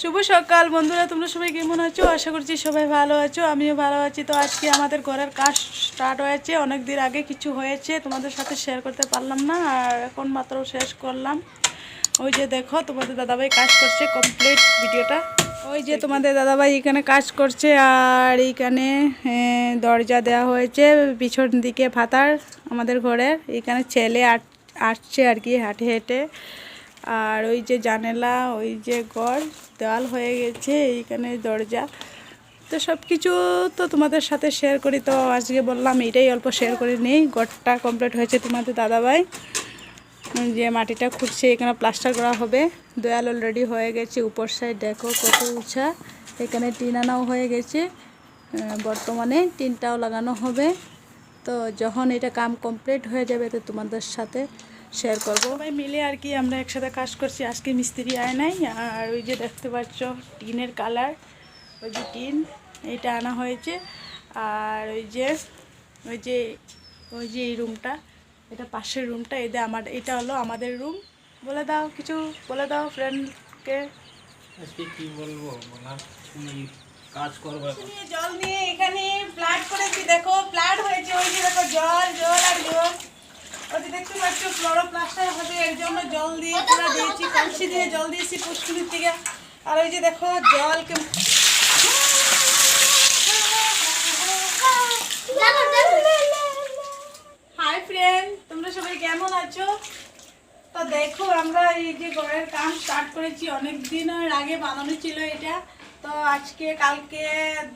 শুভ সকাল বন্ধুরা, তোমরা সবাই কেমন আছো? আশা করছি সবাই ভালো আছো, আমিও ভালো আছি। তো আজকে আমাদের ঘরের কাজ স্টার্ট হয়েছে অনেক দিন আগে কিছু হয়েছে, তোমাদের সাথে শেয়ার করতে পারলাম না, আর এখন মাত্র শেষ করলাম। ওই যে দেখো, তোমাদের দাদাভাই কাজ করছে কমপ্লিট ভিডিওটা। ওই যে তোমাদের দাদাভাই এখানে কাজ করছে, আর এইখানে দরজা দেওয়া হয়েছে, পিছন দিকে ফাতার আমাদের ঘরের। এখানে ছেলে আট, আসছে আর কি, হাঁটে হেঁটে। আর ওই যে জানালা, ওই যে ঘর, দেওয়াল হয়ে গেছে, এইখানে দরজা। তো সব কিছু তো তোমাদের সাথে শেয়ার করি। তো আজকে বললাম এটাই অল্প শেয়ার করে নেই। ঘরটা কমপ্লিট হয়েছে তোমাদের দাদাভাই। যে মাটিটা খুঁড়ছে, এখানে প্লাস্টার করা হবে। দেয়াল অলরেডি হয়ে গেছে, উপর সাইড দেখো কত উঁচা। এখানে টিন আনাও হয়ে গেছে। বর্তমানে টিনটাও লাগানো হবে। তো যখন এটা কাম কমপ্লিট হয়ে যাবে, তো তোমাদের সাথে শেয়ার করব। সবাই মিলে আর কি আমরা একসাথে কাজ করছি। আজকে মিস্ত্রি আয় নাই আর ওই যে দেখতে পাচ্ছ টিনের কালার ওই যে টিন এইটা আনা হয়েছে। আর ওই যে ওই যে ওই যে এই রুমটা এটা পাশের রুমটা এই যে আমার এটা হলো আমাদের রুম। বলে দাও কিছু বলে দাও ফ্রেন্ডকে আজকে কি বলব? বলার কাজ করবে। জল নিয়ে এখানে করেছি দেখো প্লাট হয়েছে ওই যে দেখো জল জল আর জল ওই যে দেখতে পাচ্ছ ফ্লোরো প্লাস্টার হবে এর জন্য জল দিয়ে পুরো দিয়েছি, কলসি দিয়ে জল দিয়েছি পুষ্কুনির থেকে আর ওই যে দেখো, জল হাই ফ্রেন্ড তোমরা সবাই কেমন আছো? তো দেখো, আমরা এই যে ঘরের কাম স্টার্ট করেছি অনেক দিনের আগে বানানো ছিল এটা। তো আজকে, কালকে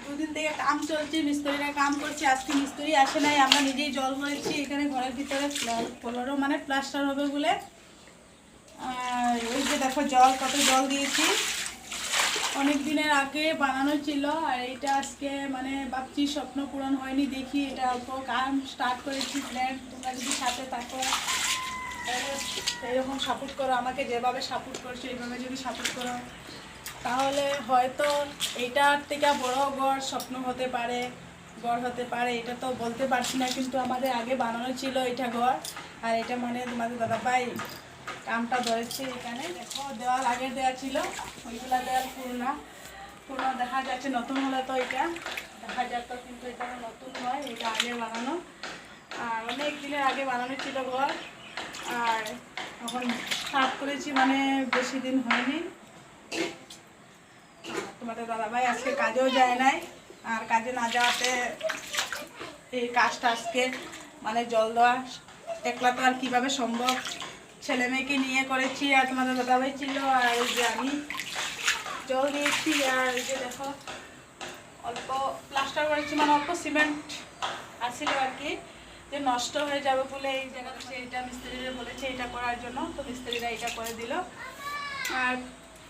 দুদিন থেকে কাম চলছে, মিস্ত্রিরা কাম করছে, আজকে মিস্ত্রি আসে নাই, আমরা নিজেই জল ভরেছি, এখানে ঘরের ভিতরে ফ্লোরও মানে প্লাস্টার হবে বলে। আর ওই যে দেখো জল, কত জল দিয়েছি। অনেক দিনের আগে বানানো ছিল, আর এটা আজকে মানে ভাবছি স্বপ্ন পূরণ হয়নি, দেখি এটা অল্প কাম স্টার্ট করেছি ফ্রেন্ড তোমরা যদি সাথে থাকো এরকম সাপোর্ট করো, আমাকে যেভাবে সাপোর্ট করছ, এইভাবে যদি সাপোর্ট করো, তাহলে হয়তো এইটার থেকে বড় গড় স্বপ্ন হতে পারে, গড় হতে পারে, এটা তো বলতে পারছি না, কিন্তু আমাদের আগে বানানো ছিল এটা ঘর আর এটা মানে তোমাদের দাদাভাই কামটা ধরেছে এখানে। দেখো, দেওয়াল আগে দেওয়া ছিল, ওইগুলা দেওয়াল পুরোনা। পুরোনো দেখা যাচ্ছে, নতুন হলে তো এটা। দেখা যাক কিন্তু এটা নতুন নয়, এটা আগে বানানো। আর অনেক দিনের আগে বানানো ছিল ঘর। আর এখন স্টার্ট করেছি মানে বেশি দিন হয়নি। তোমাদের দাদাভাই আজকে কাজেও যায় নাই। আর কাজে না যাওয়াতে এই কাজটা আজকে মানে জল দেওয়া একলা তো আর কীভাবে সম্ভব? ছেলে মেয়েকে নিয়ে করেছি আর তোমাদের দাদাভাই ছিল আর যে আমি জল দিয়েছি আর যে দেখো, অল্প প্লাস্টার করেছি মানে অল্প সিমেন্ট আসছিল আর কি, যে নষ্ট হয়ে যাবে বলে এই জায়গাটা এটা মিস্ত্রিরা বলেছে এটা করার জন্য, তো মিস্ত্রিরা এটা করে দিল। আর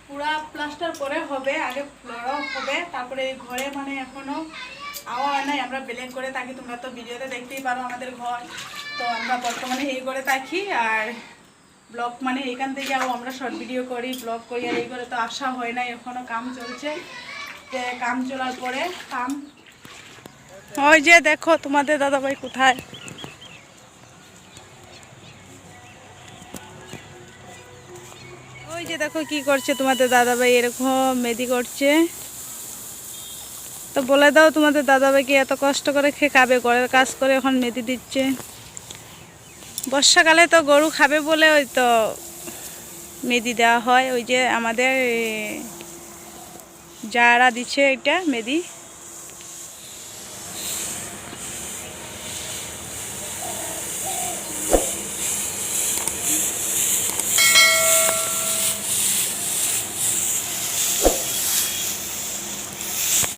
পুরা প্লাস্টার করে হবে, আগে ফ্লোরও হবে, তারপরে এই ঘরে মানে এখনও আওয়া হয় নাই, আমরা বেলেন করে থাকি, তোমরা তো ভিডিওতে দেখতেই পারো আমাদের ঘর। তো আমরা বর্তমানে এই করে থাকি আর ব্লগ মানে এখান থেকে আমরা শর্ট ভিডিও করি, ব্লগ করি, আর এই করে তো আসা হয় না এখনও কাম চলছে। কাম চলার পরে কাম। ওই যে দেখো তোমাদের দাদাভাই কোথায়? ওই যে দেখো কি করছে তোমাদের দাদাভাই, এরকম মেদি করছে। তো বলে দাও তোমাদের দাদাভাইকে এত কষ্ট করে খেয়ে খাবে, ঘরের কাজ করে এখন মেদি দিচ্ছে। বর্ষাকালে তো গরু খাবে বলে ওই তো মেদি দেওয়া হয়, ওই যে আমাদের যারা দিচ্ছে এটা মেদি।